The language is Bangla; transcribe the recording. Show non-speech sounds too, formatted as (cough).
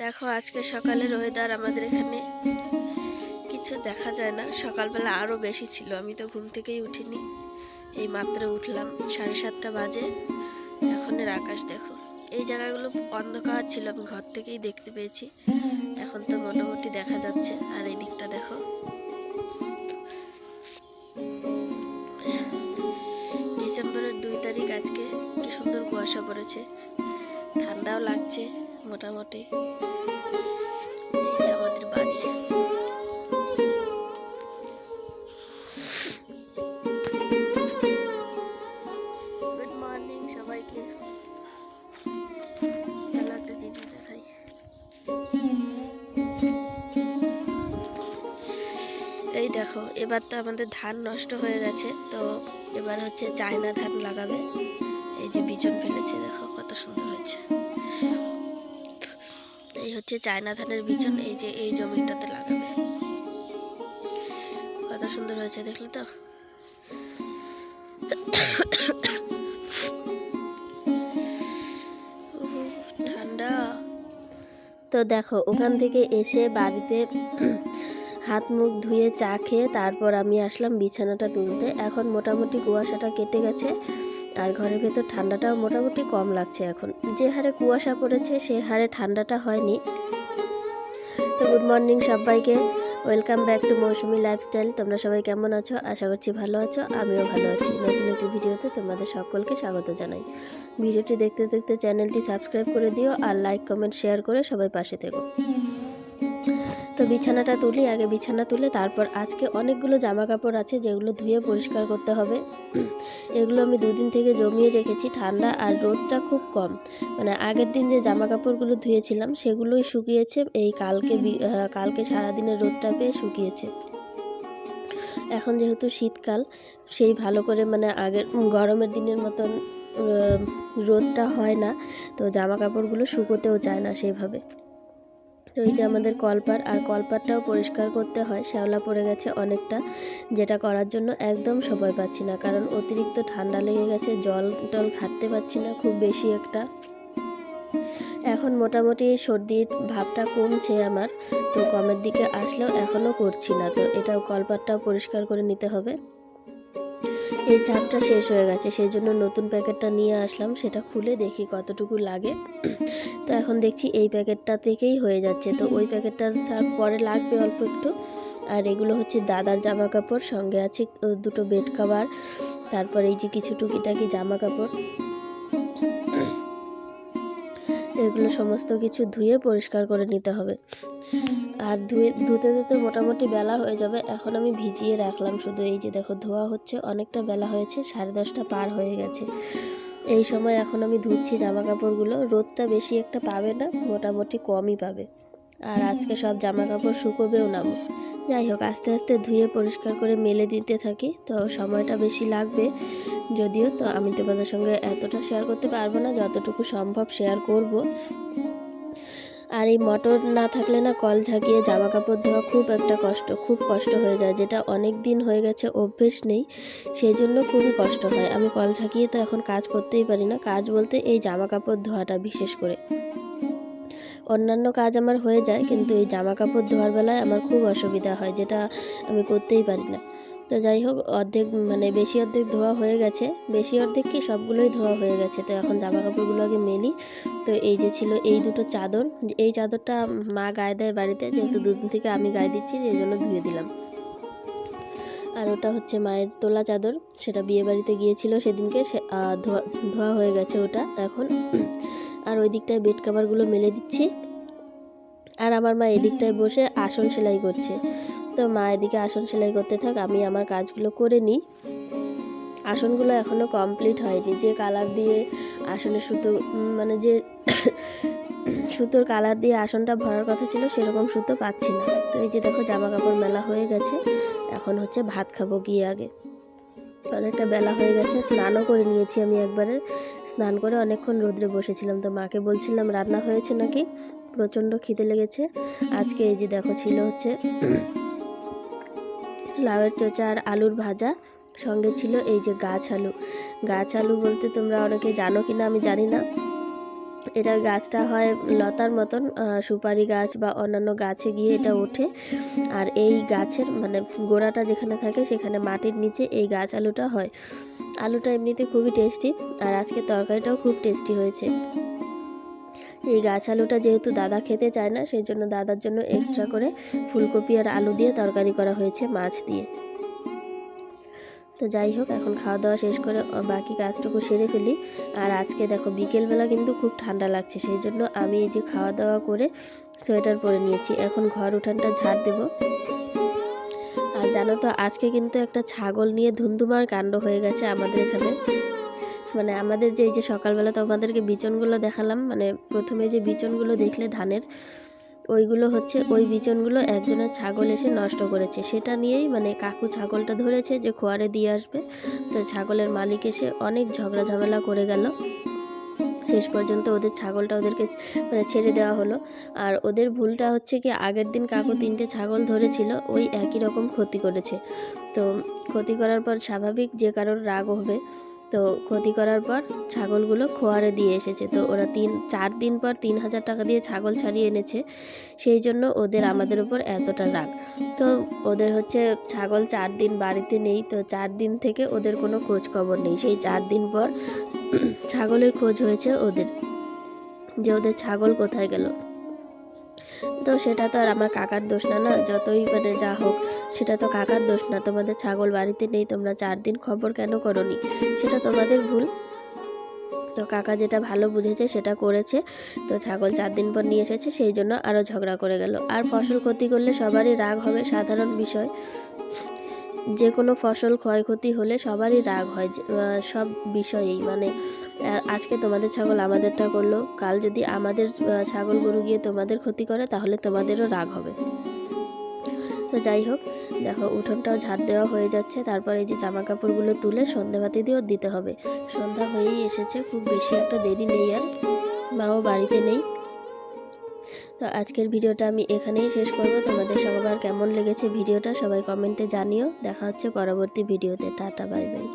দেখো, আজকে সকালের ওয়েদার আমাদের এখানে কিছু দেখা যায় না। সকালবেলা আরও বেশি ছিল, আমি তো ঘুম থেকেই উঠিনি। এই মাত্র উঠলাম, সাড়ে সাতটা বাজে। এখনের আকাশ দেখো, এই জায়গাগুলো অন্ধকার ছিল, আমি ঘর থেকেই দেখতে পেয়েছি। এখন তো মোটামুটি দেখা যাচ্ছে, আর এই দিকটা দেখো। ডিসেম্বরের দুই তারিখ আজকে, কি সুন্দর কুয়াশা পড়েছে। ঠান্ডাও লাগছে। মোটামুটি। আমাদের বাড়ি। গুড মর্নিং সবাইকে। জিনিস দেখাই। এই দেখো, এবার তো আমাদের ধান নষ্ট হয়ে গেছে, তো এবার হচ্ছে চায়না ধান লাগাবে। এই যে বিচন ফেলেছে, দেখো কত সুন্দর। হচ্ছে চায়না ধানের বিচন এই যে এই জমিটাতে লাগাবে। কত সুন্দর হয়েছে, দেখলে তো? ঠান্ডা। তো দেখো, ওখান থেকে এসে বাড়িতে হাত মুখ ধুয়ে চা খেয়ে তারপর আমি আসলাম বিছানাটা তুলতে। এখন মোটামুটি কুয়াশাটা কেটে গেছে আর ঘরের ভেতর ঠান্ডাটাও মোটামুটি কম লাগছে এখন। যে হারে কুয়াশা পড়েছে, সে হারে ঠান্ডাটা হয়নি। তো গুড মর্নিং সবাইকে। Welcome back to Mousumi lifestyle তোমরা সবাই কেমন আছো? আশা করছি ভালো আছো, আমিও ভালো আছি। নতুন একটি ভিডিওতে তোমাদের সকলকে স্বাগত জানাই। ভিডিওটি দেখতে দেখতে চ্যানেলটি সাবস্ক্রাইব করে দিও আর লাইক কমেন্ট শেয়ার করে সবাই পাশে থেকো। তো বিছানাটা তুলি, আগে বিছানা তুলে তারপর আজকে অনেকগুলো জামা কাপড় আছে যেগুলো ধুয়ে পরিষ্কার করতে হবে। এগুলো আমি দুদিন থেকে জমিয়ে রেখেছি, ঠান্ডা আর রোদটা খুব কম। মানে আগের দিন যে জামা কাপড়গুলো ধুয়েছিলাম সেগুলোই শুকিয়েছে, এই কালকে কালকে সারাদিনের রোদটা পেয়ে শুকিয়েছে। এখন যেহেতু শীতকাল, সেই ভালো করে মানে আগের গরমের দিনের মতন রোদটা হয় না, তো জামা কাপড়গুলো শুকোতেও চায় না সেইভাবে। তো এই যে আমাদের কলপার আর কলপারটাও পরিষ্কার করতে হয়, শ্যাওলা পড়ে গেছে অনেকটা, যেটা করার জন্য একদম সময় পাচ্ছি না, কারণ অতিরিক্ত ঠান্ডা লেগে গেছে, জল টল ঘাটতে পারছি না, খুব বেশি একটা। এখন মোটামুটি সর্দির ভাবটা কমছে আমার, তো কমের দিকে আসলেও এখনও করছি না, তো এটাও কলপারটাও পরিষ্কার করে নিতে হবে। এই চাপটা শেষ হয়ে গেছে সেই জন্য নতুন প্যাকেটটা নিয়ে আসলাম, সেটা খুলে দেখি কতটুকু লাগে। তো এখন দেখছি এই প্যাকেটটা থেকেই হয়ে যাচ্ছে। তো ওই প্যাকেটটার চাপ পরে লাগবে অল্প একটু। আর এগুলো হচ্ছে দাদার জামা কাপড় সঙ্গে আছে দুটো বেড কাভার, তারপর এই যে কিছু টুকিটাকি জামা কাপড় এগুলো সমস্ত কিছু ধুয়ে পরিষ্কার করে নিতে হবে। আর ধুয়ে, ধুতে ধুতে মোটামুটি বেলা হয়ে যাবে। এখন আমি ভিজিয়ে রাখলাম। শুধু এই যে দেখো, ধোয়া হচ্ছে। অনেকটা বেলা হয়েছে, সাড়ে দশটা পার হয়ে গেছে। এই সময় এখন আমি ধুচ্ছি জামা কাপড়গুলো রোদটা বেশি একটা পাবে না, মোটামুটি কমই পাবে। আর আজকে সব জামা কাপড় শুকোবেও নামো যাই হোক, আস্তে আস্তে ধুয়ে পরিষ্কার করে মেলে দিতে থাকি। তো সময়টা বেশি লাগবে যদিও, তো আমি তোমাদের সঙ্গে এতটা শেয়ার করতে পারব না, যতটুকু সম্ভব শেয়ার করব। আর এই মোটর না থাকলে না কল ঝাঁকিয়ে জামা কাপড় ধোয়া খুব একটা কষ্ট, খুব কষ্ট হয়ে যায়। যেটা অনেক দিন হয়ে গেছে, অভ্যেস নেই সেই জন্য খুবই কষ্ট হয়। আমি কল ঝাঁকিয়ে তো এখন কাজ করতেই পারি না। কাজ বলতে এই জামা কাপড় ধোয়াটা বিশেষ করে। অন্যান্য কাজ আমার হয়ে যায়, কিন্তু এই জামা কাপড় ধোয়ার বেলায় আমার খুব অসুবিধা হয়, যেটা আমি করতেই পারি না। তো যাই হোক, অর্ধেক মানে বেশি অর্ধেক ধোয়া হয়ে গেছে। বেশি অর্ধেক কি সবগুলোই ধোয়া হয়ে গেছে। তো এখন জামা কাপড়গুলো আগে মেলি। তো এই যে ছিল এই দুটো চাদর, এই চাদরটা মা গায়ে দেয় বাড়িতে, যেহেতু দুদিন থেকে আমি গায়ে দিচ্ছি এই জন্য ধুয়ে দিলাম। আর ওটা হচ্ছে মায়ের তোলা চাদর। সেটা বিয়ে বাড়িতে গিয়েছিল সেদিনকে, সে ধোয়া ধোয়া হয়ে গেছে ওটা এখন। আর ওই দিকটায় বেড কাভারগুলো মেলে দিচ্ছি। আর আমার মা এদিকটায় বসে আসন সেলাই করছে। তো মা এদিকে আসন সেলাই করতে থাক, আমি আমার কাজগুলো করে নিই। আসনগুলো এখনও কমপ্লিট হয়নি। যে কালার দিয়ে আসনে সুতো মানে যে (coughs) সুতোর কালার দিয়ে আসনটা ভরার কথা ছিল, সেরকম সুতো পাচ্ছি না। তো এই যে দেখো জামা কাপড় মেলা হয়ে গেছে। এখন হচ্ছে ভাত খাব গিয়ে আগে। অনেকটা বেলা হয়ে গেছে, স্নানও করে নিয়েছি আমি একবারে। স্নান করে অনেকক্ষণ রোদ্রে বসেছিলাম তো মাকে বলছিলাম, রান্না হয়েছে নাকি? প্রচণ্ড খিদে লেগেছে। আজকে এই যে দেখো ছিল হচ্ছে লাউয়ের চোচা আর আলুর ভাজা, সঙ্গে ছিল এই যে গাছ আলু। গাছ আলু বলতে তোমরা অনেকে জানো কি না আমি জানি না। এটার গাছটা হয় লতার মতন সুপারি গাছ বা অন্যান্য গাছে গিয়ে এটা ওঠে। আর এই গাছের মানে গোড়াটা যেখানে থাকে সেখানে মাটির নিচে এই গাছ আলুটা হয়। আলুটা এমনিতে খুবই টেস্টি আর আজকে তরকারিটাও খুব টেস্টি হয়েছে। এই গাছ আলুটা যেহেতু দাদা খেতে চায় না সেই জন্য দাদার জন্য এক্সট্রা করে ফুলকপি আর আলু দিয়ে তরকারি করা হয়েছে মাছ দিয়ে। তো যাই হোক, এখন খাওয়া দাওয়া শেষ করে বাকি কাজটুকু সেরে ফেলি। আর আজকে দেখো, বিকেলবেলা কিন্তু খুব ঠান্ডা লাগছে, সেই জন্য আমি এই যে খাওয়া দাওয়া করে সোয়েটার পরে নিয়েছি। এখন ঘর উঠানটা ঝাড় দেব। আর জানো তো, আজকে কিন্তু একটা ছাগল নিয়ে ধুমধুমার কাণ্ড হয়ে গেছে আমাদের এখানে। মানে আমাদের যে, এই যে সকালবেলা তো আমাদেরকে বিচনগুলো দেখালাম মানে প্রথমে যে বিচনগুলো দেখলে ধানের ওইগুলো হচ্ছে ওই বিচনগুলো একজনের ছাগল এসে নষ্ট করেছে। সেটা নিয়েই মানে কাকু ছাগলটা ধরেছে যে খোয়ারে দিয়ে আসবে। তো ছাগলের মালিক এসে অনেক ঝগড়া ঝামেলা করে গেল। শেষ পর্যন্ত ওদের ছাগলটা ওদেরকে মানে ছেড়ে দেওয়া হলো। আর ওদের ভুলটা হচ্ছে কি, আগের দিন কাকু তিনটে ছাগল ধরেছিল, ওই একই রকম ক্ষতি করেছে। তো ক্ষতি করার পর স্বাভাবিক যে কারোর রাগ হবে তো ক্ষতি করার পর ছাগলগুলো খোয়ারে দিয়ে এসেছে। তো ওরা তিন, চার দিন পর তিন হাজার টাকা দিয়ে ছাগল ছাড়িয়ে এনেছে। সেই জন্য ওদের আমাদের উপর এতটা রাগ। তো ওদের হচ্ছে ছাগল চার দিন বাড়িতে নেই। তো চার দিন থেকে ওদের কোনো খোঁজ খবর নেই। সেই চার দিন পর ছাগলের খোঁজ হয়েছে ওদের যে ওদের ছাগল কোথায় গেল। তো সেটা তো আর আমার কাকার দোষ না না? যতই মানে যা হোক, সেটা তো কাকার দোষ না। তোমাদের ছাগল বাড়িতে নেই, তোমরা চার দিন খবর কেন করনি? সেটা তোমাদের ভুল। তো কাকা যেটা ভালো বুঝেছে, সেটা করেছে। তো ছাগল চার দিন পর নিয়ে এসেছে, সেই জন্য আরও ঝগড়া করে গেল। আর ফসল ক্ষতি করলে সবারই রাগ হবে, সাধারণ বিষয়। যে কোনো ফসল ক্ষয়ক্ষতি হলে সবারই রাগ হয় সব বিষয়েই। মানে আজকে তোমাদের ছাগল আমাদেরটা করল, কাল যদি আমাদের ছাগল গরু গিয়ে তোমাদের ক্ষতি করে, তাহলে তোমাদেরও রাগ হবে। তো যাই হোক, দেখো, উঠোনটাও ঝাড় দেওয়া হয়ে যাচ্ছে। তারপর এই যে জামা কাপড়গুলো তুলে সন্ধ্যাবাতি দিয়েও দিতে হবে। সন্ধ্যা হয়েই এসেছে, খুব বেশি একটা দেরি নেই আর। মাও বাড়িতে নেই। তো আজকের ভিডিওটা আমি এখানেই শেষ করব। তোমাদের সবার কেমন লেগেছে ভিডিওটা সবাই কমেন্টে জানিও। দেখা হচ্ছে পরবর্তী ভিডিওতে। Tata, bye bye.